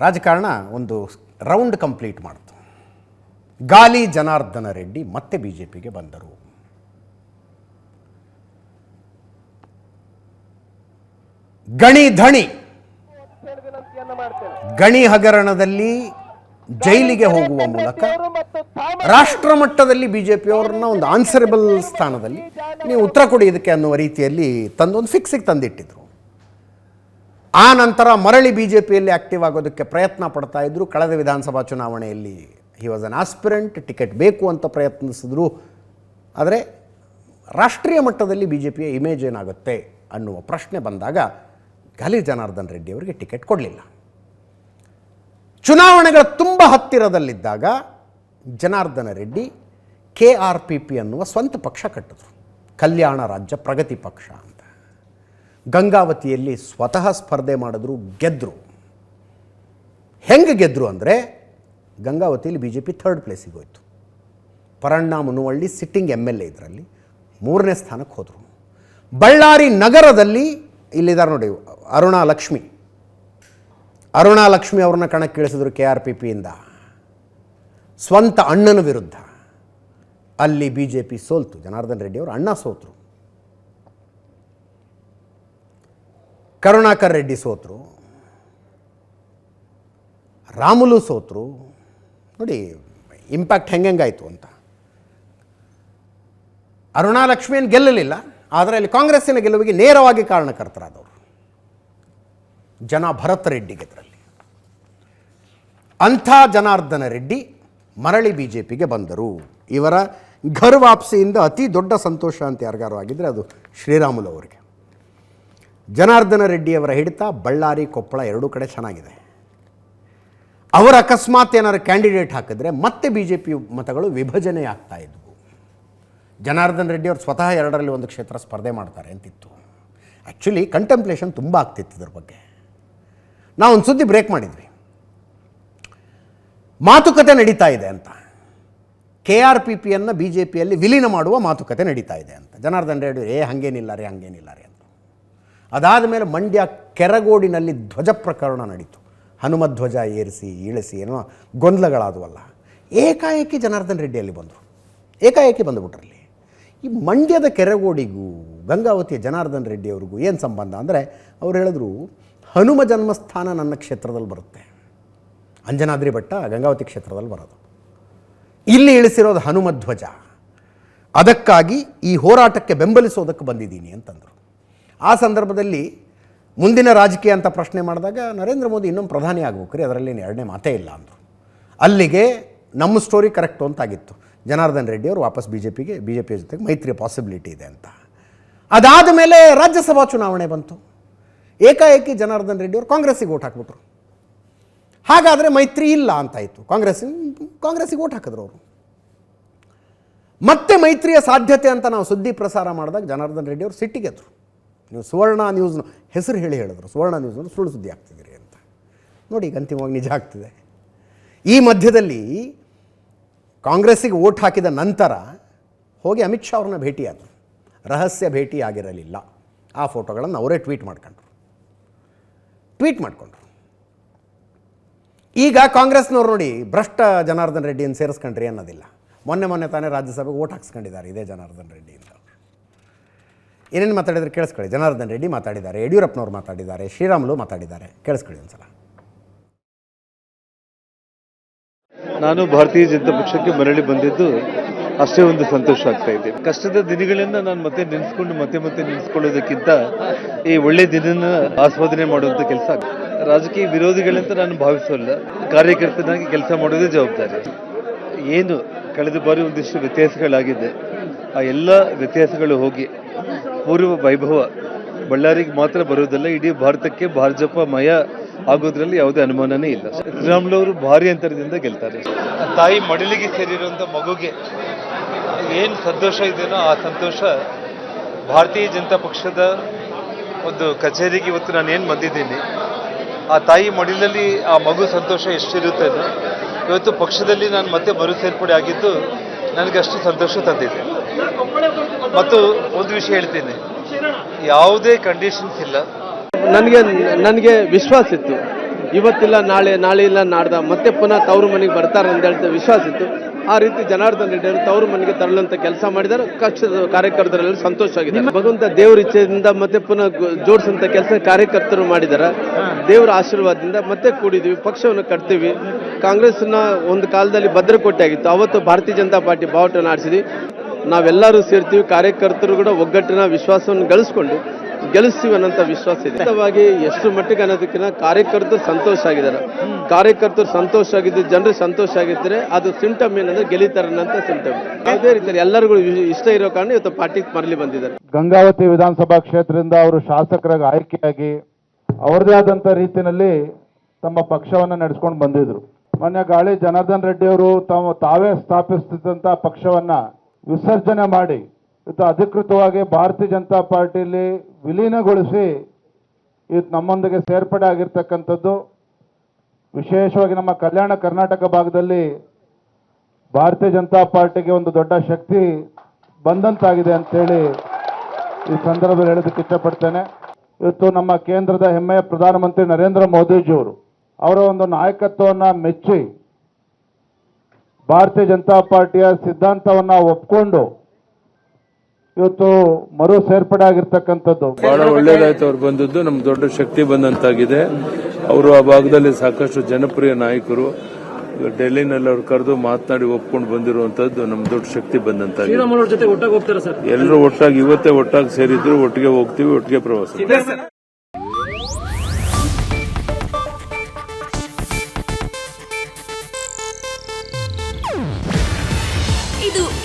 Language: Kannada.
ರಾಜಕಾರಣ ಒಂದು ರೌಂಡ್ ಕಂಪ್ಲೀಟ್ ಮಾಡ್ತು ಗಾಲಿ ಜನಾರ್ದನ ರೆಡ್ಡಿ ಮತ್ತೆ ಬಿ ಜೆ ಪಿಗೆ ಬಂದರು. ಗಣಿ ಧಣಿ. ಗಣಿ ಹಗರಣದಲ್ಲಿ ಜೈಲಿಗೆ ಹೋಗುವ ಮೂಲಕ ರಾಷ್ಟ್ರ ಮಟ್ಟದಲ್ಲಿ ಬಿ ಜೆ ಪಿಯವ್ರನ್ನ ಒಂದು ಆನ್ಸರಬಲ್ ಸ್ಥಾನದಲ್ಲಿ ನೀವು ಉತ್ತರ ಕೊಡಿ ಇದಕ್ಕೆ ಅನ್ನುವ ರೀತಿಯಲ್ಲಿ ತಂದು ಒಂದು ಫಿಕ್ಸಿಗೆ ತಂದಿಟ್ಟಿದ್ರು. ಆ ನಂತರ ಮರಳಿ ಬಿ ಜೆ ಪಿಯಲ್ಲಿ ಆಕ್ಟಿವ್ ಆಗೋದಕ್ಕೆ ಪ್ರಯತ್ನ ಪಡ್ತಾ ಇದ್ರು. ಕಳೆದ ವಿಧಾನಸಭಾ ಚುನಾವಣೆಯಲ್ಲಿ he was an aspirant ticket ಬೇಕು ಅಂತ ಪ್ರಯತ್ನಿಸಿದ್ರು. ಆದರೆ ರಾಷ್ಟ್ರೀಯ ಮಟ್ಟದಲ್ಲಿ ಬಿ ಜೆ ಪಿಯ ಇಮೇಜ್ ಏನಾಗುತ್ತೆ ಅನ್ನುವ ಪ್ರಶ್ನೆ ಬಂದಾಗ ಗಾಲಿ ಜನಾರ್ದನ್ ರೆಡ್ಡಿ ಅವರಿಗೆ ಟಿಕೆಟ್ ಕೊಡಲಿಲ್ಲ. ಚುನಾವಣೆಗಳ ತುಂಬ ಹತ್ತಿರದಲ್ಲಿದ್ದಾಗ Janardhana Reddy K R P P ಅನ್ನುವ ಸ್ವಂತ ಪಕ್ಷ ಕಟ್ಟಿದ್ರು. ಕಲ್ಯಾಣ ರಾಜ್ಯ ಪ್ರಗತಿ ಪಕ್ಷ ಅಂತ. ಗಂಗಾವತಿಯಲ್ಲಿ ಸ್ವತಃ ಸ್ಪರ್ಧೆ ಮಾಡಿದ್ರು ಗೆದ್ದರು ಹೆಂಗೆ ಗೆದ್ದರು ಅಂದರೆ ಗಂಗಾವತಿಯಲ್ಲಿ ಬಿ ಜೆ ಪಿ ಥರ್ಡ್ ಪ್ಲೇಸಿಗೆ ಹೋಯಿತು. Paranna Munavalli sitting M L A ಇದರಲ್ಲಿ ಮೂರನೇ ಸ್ಥಾನಕ್ಕೆ ಹೋದರು. ಬಳ್ಳಾರಿ ನಗರದಲ್ಲಿ ಇಲ್ಲಿದ್ದಾರೆ ನೋಡಿ, ಅರುಣಾ ಲಕ್ಷ್ಮಿ. ಅರುಣಾ ಲಕ್ಷ್ಮಿ ಅವ್ರನ್ನ ಕಣಕ್ಕೆ ಇಳಿಸಿದ್ರು ಕೆ ಆರ್ ಪಿ ಪಿಯಿಂದ ಸ್ವಂತ ಅಣ್ಣನ ವಿರುದ್ಧ. ಅಲ್ಲಿ ಬಿ ಜೆ ಪಿ ಸೋಲ್ತು. ಜನಾರ್ದನ್ ರೆಡ್ಡಿ ಅವರು ಅಣ್ಣ ಸೋತರು. ಕರುಣಾಕರ್ ರೆಡ್ಡಿ ಸೋತರು, ರಾಮುಲು ಸೋತರು. ನೋಡಿ ಇಂಪ್ಯಾಕ್ಟ್ ಹೆಂಗಾಯಿತು ಅಂತ. ಅರುಣಾ ಲಕ್ಷ್ಮಿಯನ್ನು ಗೆಲ್ಲಲಿಲ್ಲ, ಆದರೆ ಅಲ್ಲಿ ಕಾಂಗ್ರೆಸ್ಸಿನ ಗೆಲುವಿಗೆ ನೇರವಾಗಿ ಕಾರಣಕರ್ತರಾದವರು. ಜನ ಭರತ್ ರೆಡ್ಡಿಗೆ ಗೆದ್ರಲ್ಲಿ ಅಂಥ ಜನಾರ್ದನ ರೆಡ್ಡಿ ಮರಳಿ ಬಿ ಜೆ ಪಿಗೆ ಬಂದರು. ಇವರ ಘರ್ ವಾಪಸಿಯಿಂದ ಅತಿ ದೊಡ್ಡ ಸಂತೋಷ ಅಂತ ಯಾರಿಗಾರು ಆಗಿದ್ದರೆ ಅದು ಶ್ರೀರಾಮುಲು ಅವರಿಗೆ. ಜನಾರ್ದನ ರೆಡ್ಡಿಯವರ ಹಿಡಿತ, ಬಳ್ಳಾರಿ, ಕೊಪ್ಪಳ ಎರಡೂ ಕಡೆ ಚೆನ್ನಾಗಿದೆ. ಅವರ ಅಕಸ್ಮಾತ್ ಏನಾದ್ರು ಕ್ಯಾಂಡಿಡೇಟ್ ಹಾಕಿದ್ರೆ ಮತ್ತೆ ಬಿ ಜೆ ಪಿ ಮತಗಳು ವಿಭಜನೆ ಆಗ್ತಾ ಇದ್ವು. ಜನಾರ್ದನ್ ರೆಡ್ಡಿ ಅವರು ಸ್ವತಃ ಎರಡರಲ್ಲಿ ಒಂದು ಕ್ಷೇತ್ರ ಸ್ಪರ್ಧೆ ಮಾಡ್ತಾರೆ ಅಂತಿತ್ತು. ಆ್ಯಕ್ಚುಲಿ ಕಂಟೆಂಪ್ಲೇಷನ್ ತುಂಬ ಆಗ್ತಿತ್ತು ಇದ್ರ ಬಗ್ಗೆ. ನಾವು ಒಂದು ಸುದ್ದಿ ಬ್ರೇಕ್ ಮಾಡಿದ್ವಿ. ಮಾತುಕತೆ ನಡೀತಾ ಇದೆ ಅಂತ. ಕೆ ಆರ್ ಪಿ ಪಿಯನ್ನು ಬಿ ಜೆ ಪಿಯಲ್ಲಿ ವಿಲೀನ ಮಾಡುವ ಮಾತುಕತೆ ನಡೀತಾ ಇದೆ ಅಂತ. ಜನಾರ್ದನ್ ರೆಡ್ಡಿ ಏ, ಹಾಗೇನಿಲ್ಲ ರೀ ಹಾಗೇನಿಲ್ಲ ರೀ ಅದಾದ ಮೇಲೆ ಮಂಡ್ಯ ಕೆರಗೋಡಿನಲ್ಲಿ ಧ್ವಜ ಪ್ರಕರಣ ನಡೀತು. ಹನುಮ ಧ್ವಜ ಏರಿಸಿ, ಇಳಿಸಿ, ಏನೋ ಗೊಂದಲಗಳಾದವಲ್ಲ. ಏಕಾಏಕಿ ಜನಾರ್ದನ್ ರೆಡ್ಡಿಯಲ್ಲಿ ಬಂದರು. ಏಕಾಏಕಿ ಬಂದುಬಿಟ್ರಲ್ಲಿ. ಈ ಮಂಡ್ಯದ ಕೆರಗೋಡಿಗೂ, ಗಂಗಾವತಿಯ ಜನಾರ್ದನ್ ರೆಡ್ಡಿ ಅವ್ರಿಗೂ ಏನು ಸಂಬಂಧ ಅಂದರೆ, ಅವ್ರು ಹೇಳಿದ್ರು, ಹನುಮ ಜನ್ಮಸ್ಥಾನ ನನ್ನ ಕ್ಷೇತ್ರದಲ್ಲಿ ಬರುತ್ತೆ. ಅಂಜನಾದ್ರಿ ಬೆಟ್ಟ ಗಂಗಾವತಿ ಕ್ಷೇತ್ರದಲ್ಲಿ ಬರೋದು. ಇಲ್ಲಿ ಇಳಿಸಿರೋದು ಹನುಮ ಧ್ವಜ. ಅದಕ್ಕಾಗಿ ಈ ಹೋರಾಟಕ್ಕೆ ಬೆಂಬಲಿಸೋದಕ್ಕೆ ಬಂದಿದ್ದೀನಿ ಅಂತಂದರು. ಆ ಸಂದರ್ಭದಲ್ಲಿ ಮುಂದಿನ ರಾಜಕೀಯ ಅಂತ ಪ್ರಶ್ನೆ ಮಾಡಿದಾಗ ನರೇಂದ್ರ ಮೋದಿ ಇನ್ನೊಂದು ಪ್ರಧಾನಿ ಆಗ್ಬೇಕು ರೀ ಅದರಲ್ಲಿ ಎರಡನೇ ಮಾತೇ ಇಲ್ಲ ಅಂದರು. ಅಲ್ಲಿಗೆ ನಮ್ಮ ಸ್ಟೋರಿ ಕರೆಕ್ಟು ಅಂತಾಗಿತ್ತು. ಜನಾರ್ದನ್ ರೆಡ್ಡಿ ಅವರು ವಾಪಸ್ ಬಿ ಜೆ ಪಿಗೆ ಬಿ ಜೆ ಪಿ ಜೊತೆಗೆ ಮೈತ್ರಿಯ ಪಾಸಿಬಿಲಿಟಿ ಇದೆ ಅಂತ. ಅದಾದ ಮೇಲೆ ರಾಜ್ಯಸಭಾ ಚುನಾವಣೆ ಬಂತು. ಏಕಾಏಕಿ ಜನಾರ್ದನ್ ರೆಡ್ಡಿ ಅವರು ಕಾಂಗ್ರೆಸ್ಸಿಗೆ ಓಟ್ ಹಾಕ್ಬಿಟ್ರು. ಹಾಗಾದರೆ ಮೈತ್ರಿ ಇಲ್ಲ ಅಂತಾಯಿತು ಕಾಂಗ್ರೆಸ್ ಕಾಂಗ್ರೆಸ್ಸಿಗೆ ಓಟ್ ಹಾಕಿದ್ರು ಅವರು. ಮತ್ತೆ ಮೈತ್ರಿಯ ಸಾಧ್ಯತೆ ಅಂತ ನಾವು ಸುದ್ದಿ ಪ್ರಸಾರ ಮಾಡಿದಾಗ ಜನಾರ್ದನ್ ರೆಡ್ಡಿ ಅವರು ಸಿಟ್ಟಿಗೆದ್ರು ನೀವು ಸುವರ್ಣ ನ್ಯೂಸ್ ಹೆಸರು ಹೇಳಿ ಹೇಳಿದ್ರು. ಸುವರ್ಣ ನ್ಯೂಸ್ನ ಸುಳ್ಳು ಸುದ್ದಿ ಆಗ್ತಿದ್ದೀರಿ ಅಂತ. ನೋಡಿ ಈಗ ಅಂತಿಮವಾಗಿ ನಿಜ ಆಗ್ತಿದೆ. ಈ ಮಧ್ಯದಲ್ಲಿ ಕಾಂಗ್ರೆಸ್ಸಿಗೆ ಓಟ್ ಹಾಕಿದ ನಂತರ ಹೋಗಿ ಅಮಿತ್ ಶಾ ಅವ್ರನ್ನ ಭೇಟಿಯಾದರು. ರಹಸ್ಯ ಭೇಟಿ ಆಗಿರಲಿಲ್ಲ. ಆ ಫೋಟೋಗಳನ್ನು ಅವರೇ ಟ್ವೀಟ್ ಮಾಡ್ಕೊಂಡ್ರು. ಟ್ವೀಟ್ ಮಾಡಿಕೊಂಡ್ರು. ಈಗ ಕಾಂಗ್ರೆಸ್ನವ್ರು ನೋಡಿ ಭ್ರಷ್ಟ ಜನಾರ್ದನ್ ರೆಡ್ಡಿಯನ್ನು ಸೇರಿಸ್ಕೊಂಡ್ರಿ ಅನ್ನೋದಿಲ್ಲ. ಮೊನ್ನೆ ಮೊನ್ನೆ ತಾನೇ ರಾಜ್ಯಸಭೆಗೆ ಓಟ್ ಹಾಕ್ಸ್ಕೊಂಡಿದ್ದಾರೆ ಇದೇ ಜನಾರ್ದನ್ ರೆಡ್ಡಿ ಅಂತ. ಏನೇನು ಮಾತಾಡಿದ್ರೆ ಕೇಳಿಸ್ಕೊಳ್ಳಿ. ಜನಾರ್ದನ್ ರೆಡ್ಡಿ ಮಾತಾಡಿದ್ದಾರೆ, ಯಡಿಯೂರಪ್ಪನವ್ರು ಮಾತಾಡಿದ್ದಾರೆ, ಶ್ರೀರಾಮುಲು ಮಾತಾಡಿದ್ದಾರೆ. ಕೇಳಿಸ್ಕೊಳ್ಳಿ ಒಂದ್ಸಲ. ನಾನು ಭಾರತೀಯ ಜನತಾ ಪಕ್ಷಕ್ಕೆ ಮರಳಿ ಬಂದಿದ್ದು ಅಷ್ಟೇ ಒಂದು ಸಂತೋಷ ಆಗ್ತಾ ಇದೆ. ಕಷ್ಟದ ದಿನಗಳಿಂದ ನಾನು ಮತ್ತೆ ನೆನೆಸ್ಕೊಂಡು ಮತ್ತೆ ಮತ್ತೆ ನೆನೆಸ್ಕೊಳ್ಳೋದಕ್ಕಿಂತ ಈ ಒಳ್ಳೆ ದಿನ ಆಸ್ವಾದನೆ ಮಾಡುವಂಥ ಕೆಲಸ ರಾಜಕೀಯ ವಿರೋಧಿಗಳಂತ ನಾನು ಭಾವಿಸೋಲ್ಲ. ಕಾರ್ಯಕರ್ತನಾಗಿ ಕೆಲಸ ಮಾಡೋದೇ ಜವಾಬ್ದಾರಿ. ಏನು ಕಳೆದ ಬಾರಿ ಒಂದಿಷ್ಟು ವ್ಯತ್ಯಾಸಗಳಾಗಿದೆ. ಆ ಎಲ್ಲ ವ್ಯತ್ಯಾಸಗಳು ಹೋಗಿ ಪೂರ್ವ ವೈಭವ ಬಳ್ಳಾರಿಗೆ ಮಾತ್ರ ಬರೋದಲ್ಲ ಇಡೀ ಭಾರತಕ್ಕೆ ಭಾರಜಪ ಮಯ ಆಗೋದ್ರಲ್ಲಿ ಯಾವುದೇ ಅನುಮಾನನೇ ಇಲ್ಲ. ಶ್ರೀರಾಮುಲು ಅವರು ಭಾರಿ ಅಂತರದಿಂದ ಗೆಲ್ತಾರೆ. ತಾಯಿ ಮಡಿಲಿಗೆ ಸೇರಿರುವಂಥ ಮಗುಗೆ ಏನು ಸಂತೋಷ ಇದೆಯೋ ಆ ಸಂತೋಷ ಭಾರತೀಯ ಜನತಾ ಪಕ್ಷದ ಒಂದು ಕಚೇರಿಗೆ ಇವತ್ತು ನಾನು ಏನು ಬಂದಿದ್ದೀನಿ. ಆ ತಾಯಿ ಮಡಿಲಲ್ಲಿ ಆ ಮಗು ಸಂತೋಷ ಎಷ್ಟಿರುತ್ತೆ ಇವತ್ತು ಪಕ್ಷದಲ್ಲಿ ನಾನು ಮತ್ತೆ ಮರು ಸೇರ್ಪಡೆ ಆಗಿದ್ದು ನನಗೆ ಅಷ್ಟು ಸಂತೋಷ ತಂದಿದೆ. ಮತ್ತು ಒಂದು ವಿಷಯ ಹೇಳ್ತೀನಿ. ಯಾವುದೇ ಕಂಡೀಷನ್ಸ್ ಇಲ್ಲ. ನನಗೆ ನನಗೆ ವಿಶ್ವಾಸ ಇತ್ತು. ಇವತ್ತಿಲ್ಲ, ನಾಳೆ ನಾಳೆ ಇಲ್ಲ ನಾಡ್ದ, ಮತ್ತೆ ಪುನಃ ತವರು ಮನೆಗೆ ಬರ್ತಾರೆ ಅಂತ ಹೇಳ್ತಾ ವಿಶ್ವಾಸ ಇತ್ತು. ಆ ರೀತಿ ಜನಾರ್ದನ್ ರೆಡ್ಡಿ ಅವರು ತವರು ಮನೆಗೆ ತರಲಂತ ಕೆಲಸ ಮಾಡಿದ್ದಾರೆ. ಕಕ್ಷದ ಕಾರ್ಯಕರ್ತರಲ್ಲಿ ಸಂತೋಷ ಆಗಿದೆ ಭಗವಂತ ದೇವರ ಇಚ್ಛೆಯಿಂದ ಮತ್ತೆ ಪುನಃ ಜೋಡಿಸಂತ ಕೆಲಸ ಕಾರ್ಯಕರ್ತರು ಮಾಡಿದ್ದಾರೆ. ದೇವರ ಆಶೀರ್ವಾದದಿಂದ ಮತ್ತೆ ಕೂಡಿದ್ವಿ ಪಕ್ಷವನ್ನು ಕಟ್ತೀವಿ. ಕಾಂಗ್ರೆಸ್ನ ಒಂದು ಕಾಲದಲ್ಲಿ ಭದ್ರಕೋಟೆ ಆಗಿತ್ತು. ಅವತ್ತು ಭಾರತೀಯ ಜನತಾ ಪಾರ್ಟಿ ಬಾವುಟನ ಆಡಿಸಿದ್ವಿ ನಾವೆಲ್ಲರೂ ಸೇರ್ತೀವಿ. ಕಾರ್ಯಕರ್ತರು ಕೂಡ ಒಗ್ಗಟ್ಟಿನ ವಿಶ್ವಾಸವನ್ನು ಗಳಿಸ್ಕೊಂಡು ಗೆಲ್ಲಿಸ್ತೀವಿ ಅನ್ನೋಂಥ ವಿಶ್ವಾಸ ಇದೆ. ಖಂಡಿತವಾಗಿ ಎಷ್ಟು ಮಟ್ಟಿಗೆ ಅನ್ನೋದಕ್ಕಿಂತ ಕಾರ್ಯಕರ್ತರು ಸಂತೋಷ ಆಗಿದ್ದಾರೆ. ಕಾರ್ಯಕರ್ತರು ಸಂತೋಷ ಆಗಿದ್ದು ಜನರು ಸಂತೋಷ ಆಗಿದ್ದರೆ ಅದು ಸಿಂಟಮ್ ಏನಂದ್ರೆ ಗೆಲ್ಲಿತಾರೆ ಅನ್ನೋಂಥ ಸಿಂಟಮ್ ಅದೇ ರೀತಿ ಎಲ್ಲರಿಗೂ ಇಷ್ಟ ಇರೋ ಕಾರಣ ಇವತ್ತು ಪಾರ್ಟಿ ಮರಳಿ ಬಂದಿದ್ದಾರೆ. ಗಂಗಾವತಿ ವಿಧಾನಸಭಾ ಕ್ಷೇತ್ರದಿಂದ ಅವರು ಶಾಸಕರಾಗಿ ಆಯ್ಕೆಯಾಗಿ ಅವರದೇ ಆದಂಥ ರೀತಿಯಲ್ಲಿ ತಮ್ಮ ಪಕ್ಷವನ್ನು ನಡೆಸ್ಕೊಂಡು ಬಂದಿದ್ರು. ಮೊನ್ನೆ ಗಾಳಿ ಜನಾರ್ದನ್ ರೆಡ್ಡಿ ಅವರು ತಾವು ತಾವೇ ಸ್ಥಾಪಿಸ್ತಿದ್ದಂಥ ಪಕ್ಷವನ್ನ ವಿಸರ್ಜನೆ ಮಾಡಿ ಇವತ್ತು ಅಧಿಕೃತವಾಗಿ ಭಾರತೀಯ ಜನತಾ ಪಾರ್ಟಿಯಲ್ಲಿ ವಿಲೀನಗೊಳಿಸಿ ಇವತ್ತು ನಮ್ಮೊಂದಿಗೆ ಸೇರ್ಪಡೆ ಆಗಿರ್ತಕ್ಕಂಥದ್ದು. ವಿಶೇಷವಾಗಿ ನಮ್ಮ ಕಲ್ಯಾಣ ಕರ್ನಾಟಕ ಭಾಗದಲ್ಲಿ ಭಾರತೀಯ ಜನತಾ ಪಾರ್ಟಿಗೆ ಒಂದು ದೊಡ್ಡ ಶಕ್ತಿ ಬಂದಂತಾಗಿದೆ ಅಂತೇಳಿ ಈ ಸಂದರ್ಭದಲ್ಲಿ ಹೇಳೋದಕ್ಕೆ ಇಷ್ಟಪಡ್ತೇನೆ. ಇವತ್ತು ನಮ್ಮ ಕೇಂದ್ರದ ಹೆಮ್ಮೆಯ ಪ್ರಧಾನಮಂತ್ರಿ ನರೇಂದ್ರ ಮೋದಿಜಿಯವರು ಅವರ ಒಂದು ನಾಯಕತ್ವವನ್ನು ಮೆಚ್ಚಿ ಭಾರತೀಯ ಜನತಾ ಪಾರ್ಟಿಯ ಸಿದ್ಧಾಂತವನ್ನು ಒಪ್ಕೊಂಡು ಇವತ್ತು ಮರು ಸೇರ್ಪಡೆ ಆಗಿರ್ತಕ್ಕಂಥದ್ದು ಬಹಳ ಒಳ್ಳೇದಾಯ್ತು ಅವ್ರು ಬಂದದ್ದು. ನಮ್ ದೊಡ್ಡ ಶಕ್ತಿ ಬಂದಂತಾಗಿದೆ. ಅವರು ಆ ಭಾಗದಲ್ಲಿ ಸಾಕಷ್ಟು ಜನಪ್ರಿಯ ನಾಯಕರು. ಡೆಲ್ಲಿನಲ್ಲಿ ಅವ್ರು ಕರೆದು ಮಾತನಾಡಿ ಒಪ್ಕೊಂಡು ಬಂದಿರುವಂತದ್ದು ನಮ್ ದೊಡ್ಡ ಶಕ್ತಿ ಬಂದಂತಾಗಿದೆ. ಶ್ರೀರಾಮುಲು ಅವ್ರ ಜೊತೆ ಒಟ್ಟಾಗಿ ಹೋಗ್ತಾರೆ ಸರ್? ಎಲ್ಲರೂ ಒಟ್ಟಾಗಿ ಇವತ್ತೇ ಒಟ್ಟಾಗಿ ಸೇರಿದ್ರು ಒಟ್ಟಿಗೆ ಹೋಗ್ತೀವಿ ಒಟ್ಟಿಗೆ ಪ್ರವಾಸ